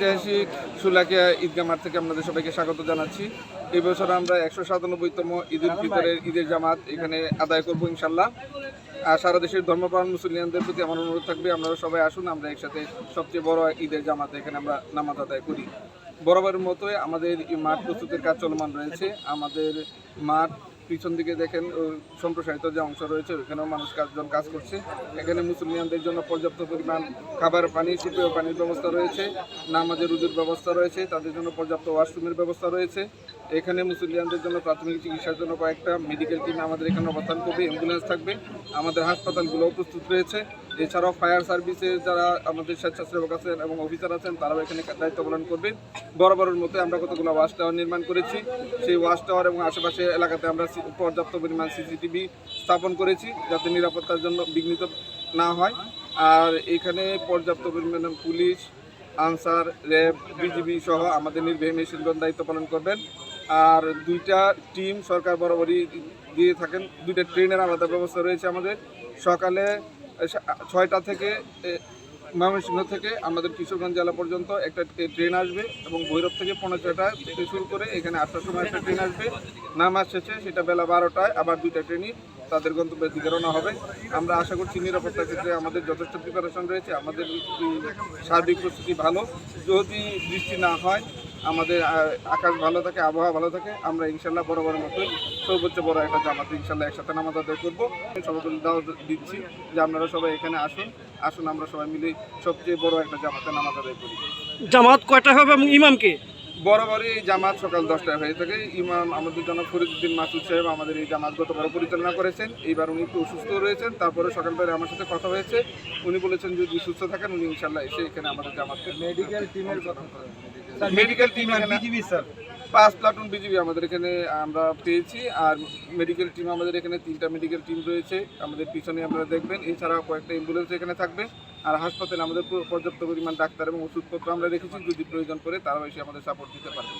ঐতিহাসিক সুলাকিয়া ঈদগাহ মাঠ থেকে আপনাদের সবাইকে স্বাগত জানাচ্ছি। এই বছর আমরা একশো সাতানব্বইতম ঈদ উল ফিতরের ঈদের জামাত এখানে আদায় করব ইনশাল্লাহ আর সারা দেশের ধর্মপ্রাণ মুসলিমদের প্রতি আমার অনুরোধ থাকবে, আপনারা সবাই আসুন, আমরা একসাথে সবচেয়ে বড় ঈদের জামাত এখানে আমরা নামাজ আদায় করি। বরাবরের মতোই আমাদের মাঠ প্রস্তুতির কাজ চলমান রয়েছে। আমাদের মাঠ পিছন দিকে দেখেন সম্প্রসারিত যে অংশ রয়েছে, ওখানেও মানুষ কাজজন কাজ করছে। এখানে মুসলমানদের জন্য পর্যাপ্ত পরিমাণ খাবার, পানি, সুপেয় পানির ব্যবস্থা রয়েছে, নামাজের রুজুর ব্যবস্থা রয়েছে, তাদের জন্য পর্যাপ্ত ওয়াশরুমের ব্যবস্থা রয়েছে। এখানে মুসলিমদের জন্য প্রাথমিক চিকিৎসার জন্য কয়েকটা মেডিকেল টিম আমাদের এখানে অবস্থান করবে অ্যাম্বুলেন্স থাকবে। আমাদের হাসপাতালগুলোও প্রস্তুত রয়েছে। এছাড়াও ফায়ার সার্ভিসে যারা আমাদের স্বেচ্ছাসেবক আছেন এবং অফিসার আছেন, তারাও এখানে দায়িত্ব পালন করবেন। বরাবরের মতো আমরা কতগুলো ওয়াশ টাওয়ার নির্মাণ করেছি। সেই ওয়াশ টাওয়ার এবং আশেপাশে এলাকাতে আমরা পর্যাপ্ত পরিমাণ সিসিটিভি স্থাপন করেছি, যাতে নিরাপত্তার জন্য বিঘ্নিত না হয়। আর এখানে পর্যাপ্ত পরিমাণে পুলিশ, আনসার, র্যাব, বিজিবি সহ আমাদের নির্বাহী মেশিনগণ দায়িত্ব পালন করবেন। আর দুইটা টিম সরকার বরাবরই দিয়ে থাকেন। দুইটা ট্রেনের আলাদা ব্যবস্থা রয়েছে আমাদের। সকালে ছয়টা থেকে ময়মনসিংহ থেকে আমাদের কিশোরগঞ্জ জেলা পর্যন্ত একটা ট্রেন আসবে এবং ভৈরব থেকে পনেরো ছয়টা থেকে শুরু করে এখানে আটটার সময় একটা ট্রেন আসবে। নামাজ শেষে সেটা বেলা বারোটায় আবার দুইটা ট্রেনই তাদের গন্তব্যের দিকে রওনা হবে। আমরা আশা করছি নিরাপত্তার ক্ষেত্রে আমাদের যথেষ্ট প্রিপারেশন রয়েছে, আমাদের সার্বিক প্রস্তুতি ভালো। যদি বৃষ্টি না হয় আমাদের আকাশ ভালো থাকে, আবহাওয়া ভালো থাকে, আমরা ইনশাল্লাহ বড় বড় মতো সর্বোচ্চ বড় একটা জামাত ইনশাল্লাহ একসাথে নামাজ আদায় করব। সবাইকে দাও দিচ্ছি যে আপনারা সবাই এখানে আসুন আসুন আমরা সবাই মিলে সবচেয়ে বড় একটা জামাতে নামাজ আদায় করি। জামাত কয়টা হবে এবং ইমামকে বরাবরই এই জামাত সকাল দশটায় হয়ে থাকে। ইমাম আমাদের জন্য ফরিদুদ্দিন মাসুদ সাহেব আমাদের এই জামাত গতবার পরিচালনা করেছেন। এইবার উনি একটু অসুস্থ রয়েছেন তারপরে সকালবেলা আমার সাথে কথা হয়েছে। উনি বলেছেন যদি সুস্থ থাকেন উনি ইনশাল্লাহ এসে এখানে আমাদের জামাত মেডিকেল টিমের কথা মেডিকেল টিম বিজিবি স্যার পাঁচ প্লাটুন বিজিবি আমাদের এখানে আমরা পেয়েছি। আর মেডিকেল টিম আমাদের এখানে তিনটা মেডিকেল টিম রয়েছে। আমাদের পিছনে আপনারা দেখবেন। এছাড়া কয়েকটা অ্যাম্বুলেন্স এখানে থাকবে। আর হাসপাতালে আমাদের পর্যাপ্ত পরিমাণ ডাক্তার এবং ওষুধপত্র আমরা রেখেছি। যদি প্রয়োজন পড়ে তারাও এসে আমাদের সাপোর্ট দিতে পারবে।